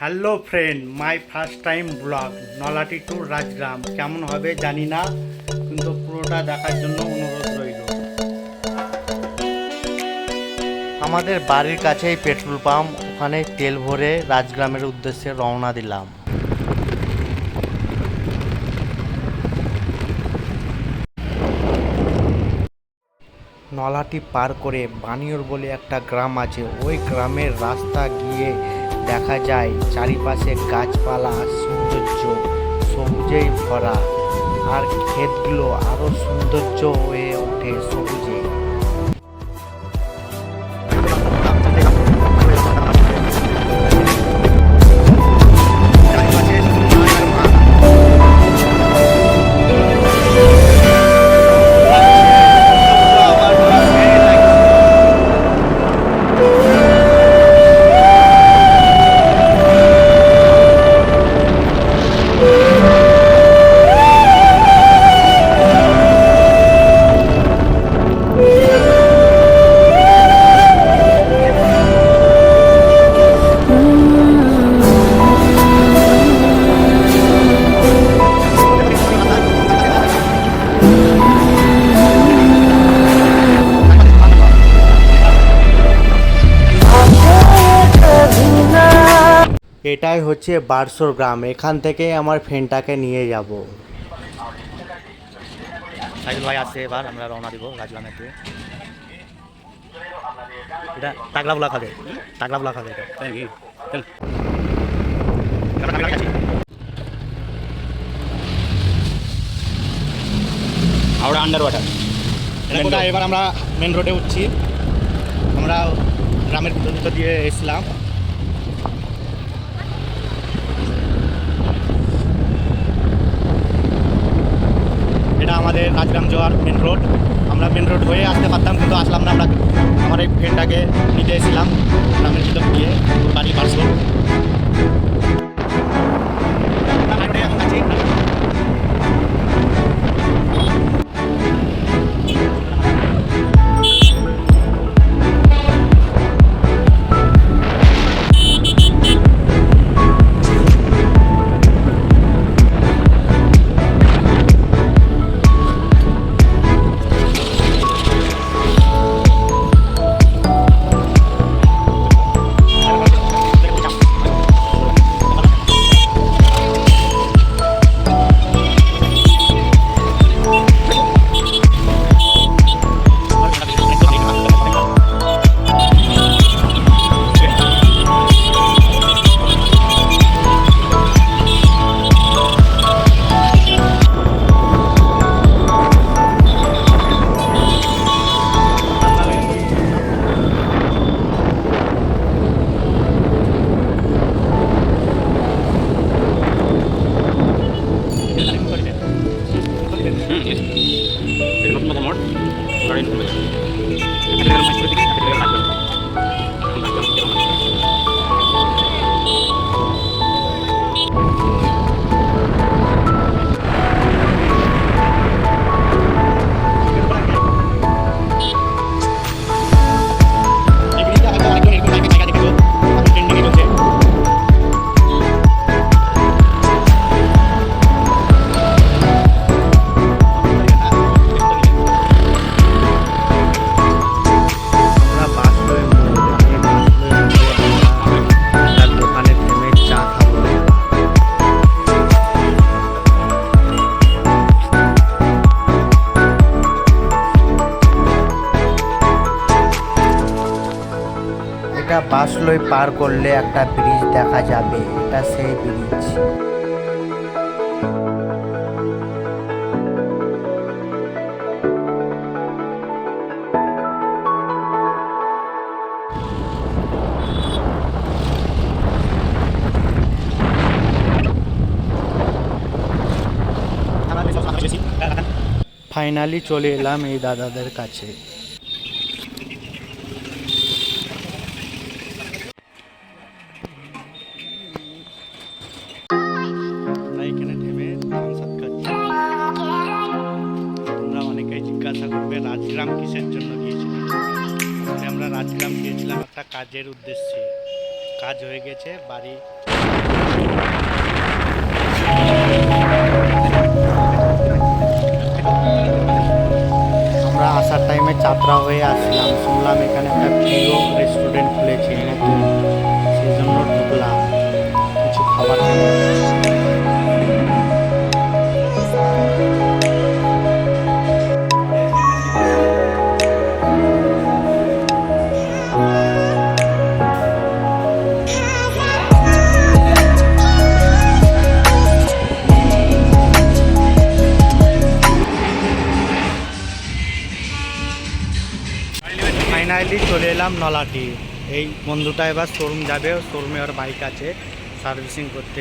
Hello friend my first time blog Nalhati to Rajgram কেমন হবে জানি না, কিন্তু পুরোটা দেখার জন্য অনুরোধ রইল। আমাদের বাড়ির কাছেই পেট্রোল পাম্প, ওখানে তেল ভরে রাজগ্রামের উদ্দেশ্যে রওনা দিলাম। নলাটি পার করে বানিয়র বলে একটা গ্রাম আছে, ওই গ্রামের রাস্তা গিয়ে দেখা যায় চারিপাশে গাছপালা সৌন্দর্য সবুজেই ভরা আর ক্ষেতগুলো আরও সৌন্দর্য হয়ে ওঠে সবুজে। এটাই হচ্ছে বারসোর গ্রাম। এখান থেকে আমার ফ্রেন্ডটাকে নিয়ে যাব। সাইদুল ভাই আসছে এবার আমরা রওনা দিব রাজগ্রামের দিকে এটা টাকলা বুলা খাবে টাকলা বুলা খাবে হাওড়া আন্ডার ওয়াটার এবার আমরা মেন রোডে উঠছি। আমরা গ্রামের ভিতর ভিতর দিয়ে এসলাম এটা জোয়ার মেন রোড আমরা মেন রোড হয়ে আসতে পারতাম, কিন্তু আসলাম না। আমরা আমার এই ফ্রেন্ডটাকে নিতে এসেছিলাম। গ্রামের ভিতর গিয়ে বাড়ি পার্সল এটা বাসলোয় পার করলে একটা ব্রিজ দেখা যাবে, এটা সেই ব্রিজ। ফাইনালি চলে এলাম এই দাদাদের কাছে। জন্য গিয়েছিলাম আমরা রাজগ্রাম গিয়েছিলাম একটা কাজের উদ্দেশ্যে। কাজ হয়ে গেছে, বাড়ি। আমরা আসার টাইমে চাতরা হয়ে আসলাম। শুনলাম এখানে একটা প্রিয় রেস্টুরেন্ট খুলেছে, নতুন। সেই জন্য ঢুকলাম। ফাইনালি চলে এলাম নলাটি। এই বন্ধুটা এবার শোরুম যাবে শোরুমে ওর বাইক আছে সার্ভিসিং করতে